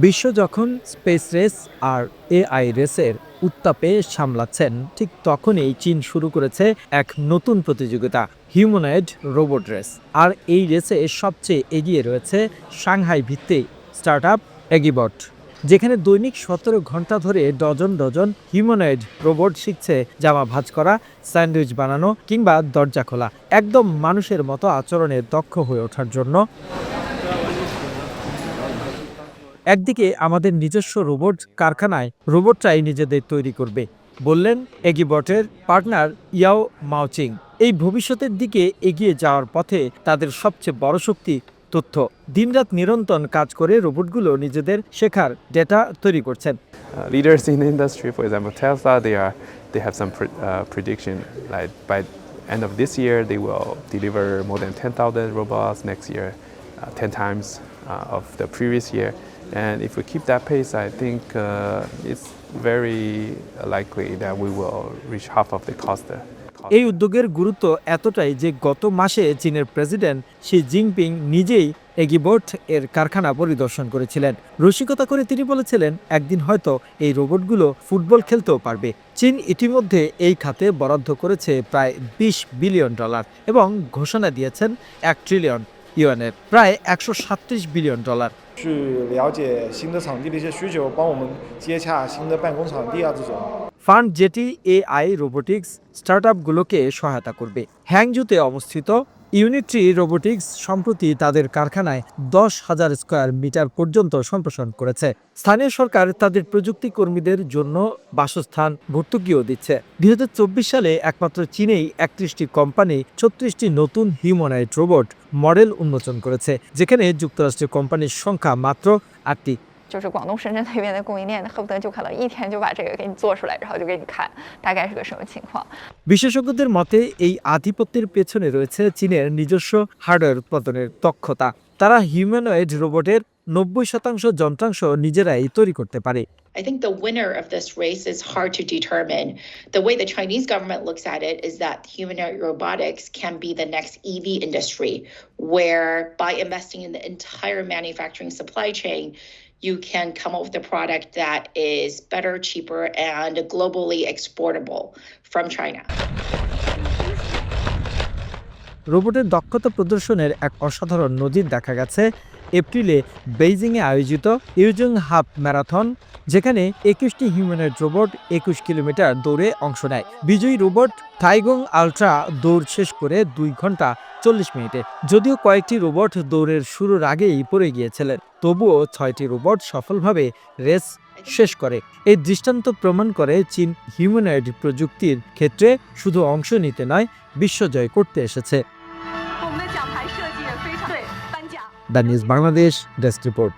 বিশ্ব যখন space race আর এআই রেসের উত্তাপে সামলাচ্ছেন, ঠিক তখনই চীন শুরু করেছে এক নতুন প্রতিযোগিতা, হিউম্যানয়েড রোবট রেস। আর এই রেসে সবচেয়ে এগিয়ে রয়েছে সাংহাই ভিত্তিক স্টার্ট আপ এগিবট, যেখানে দৈনিক সতেরো ঘণ্টা ধরে ডজন ডজন হিউম্যানয়েড রোবট শিখছে জামা ভাঁজ করা, স্যান্ডউইচ বানানো কিংবা দরজা খোলা, একদম মানুষের মতো আচরণে দক্ষ হয়ে ওঠার জন্য। একদিকে আমাদের নিজস্ব রোবট কারখানায় রোবটটাই নিজেদের তৈরি করবে, বললেন এগিবটের পার্টনার ইয়াও মাওচিং। এই ভবিষ্যতের দিকে এগিয়ে যাওয়ার পথে তাদের সবচেয়ে বড় শক্তি তথ্য। দিনরাত নিরন্তন কাজ করে রোবটগুলো নিজেদের শেখার ডেটা তৈরি করছেন। Leaders in industry for example they are they have some prediction like by end of this year they will deliver more than 10000 next year 10 times of the previous year And if we keep that pace, I think uh, it's very likely that we will reach half of the cost. cost. এই উদ্যোগের গুরুত্ব এতটাই যে গত মাসে চীনের president Xi Jinping নিজেই এগিবোট এর কারখানা পরিদর্শন করেছিলেন রসিকতা করে তিনি বলেছিলেন একদিন হয়তো এই রোবটগুলো ফুটবল খেলতেও পারবে চীন ইতিমধ্যে এই খাতে বরাদ্দ করেছে প্রায় বিশ বিলিয়ন ডলার এবং ঘোষণা দিয়েছেন এক ট্রিলিয়ন ইউএনের প্রায় একশো বিলিয়ন ডলার। ফান্ড যেটি এআই রোবোটিক্স স্টার্টআপগুলোকে সহায়তা করবে। হ্যাংজুতে অবস্থিত ইউনিট্রি রোবোটিক্স সম্প্রতি তাদের কারখানায় দশ হাজার স্কোয়ার মিটার পর্যন্ত সম্প্রসারণ করেছে। স্থানীয় সরকার তাদের প্রযুক্তি কর্মীদের জন্য বাসস্থান ভর্তুকিও দিচ্ছে। দুই হাজার চব্বিশ সালে একমাত্র চীনেই একত্রিশটি কোম্পানি ছত্রিশটি নতুন হিউম্যানয়েড রোবট মডেল উন্মোচন করেছে, যেখানে যুক্তরাষ্ট্রের কোম্পানির সংখ্যা মাত্র আটটি। 就是广东深圳那边的供应链，恨不得就可能一天就把这个给你做出来，然后就给你看大概是个什么情况。 বিশেষজ্ঞদের মতে এই আধিপত্যের পেছনে রয়েছে চীনের নিজস্ব হার্ডওয়্যার উৎপাদনের দক্ষতা তারা হিউম্যানয়েড রোবটের নব্বই শতাংশ যন্ত্রাংশ নিজেরাই তৈরি করতে পারে I think the winner of this race is hard to determine. The way the Chinese government looks at it is that humanoid robotics can be the next EV industry, where by investing in the entire manufacturing supply chain, you can come up with a product that is better, cheaper, and globally exportable from China. রোবটের দক্ষতা প্রদর্শনের এক অসাধারণ নজির দেখা গেছে এপ্রিলে বেইজিংয়ে আয়োজিত ইউজুং হাফ ম্যারাথন যেখানে একুশটি হিউম্যানয়েড রোবট একুশ কিলোমিটার দৌড়ে অংশ নেয় বিজয়ী রোবট টাইগং আলট্রা দৌড় শেষ করে দুই ঘণ্টা চল্লিশ মিনিটে। যদিও কয়েকটি রোবট দৌড়ের শুরুর আগেই পড়ে গিয়েছিলেন, তবুও ছয়টি রোবট সফলভাবে রেস শেষ করে। এই দৃষ্টান্ত প্রমাণ করে চীন হিউম্যানয়েড প্রযুক্তির ক্ষেত্রে শুধু অংশ নিতে নয় বিশ্বজয় করতে এসেছে। The news Bangladesh, desk report.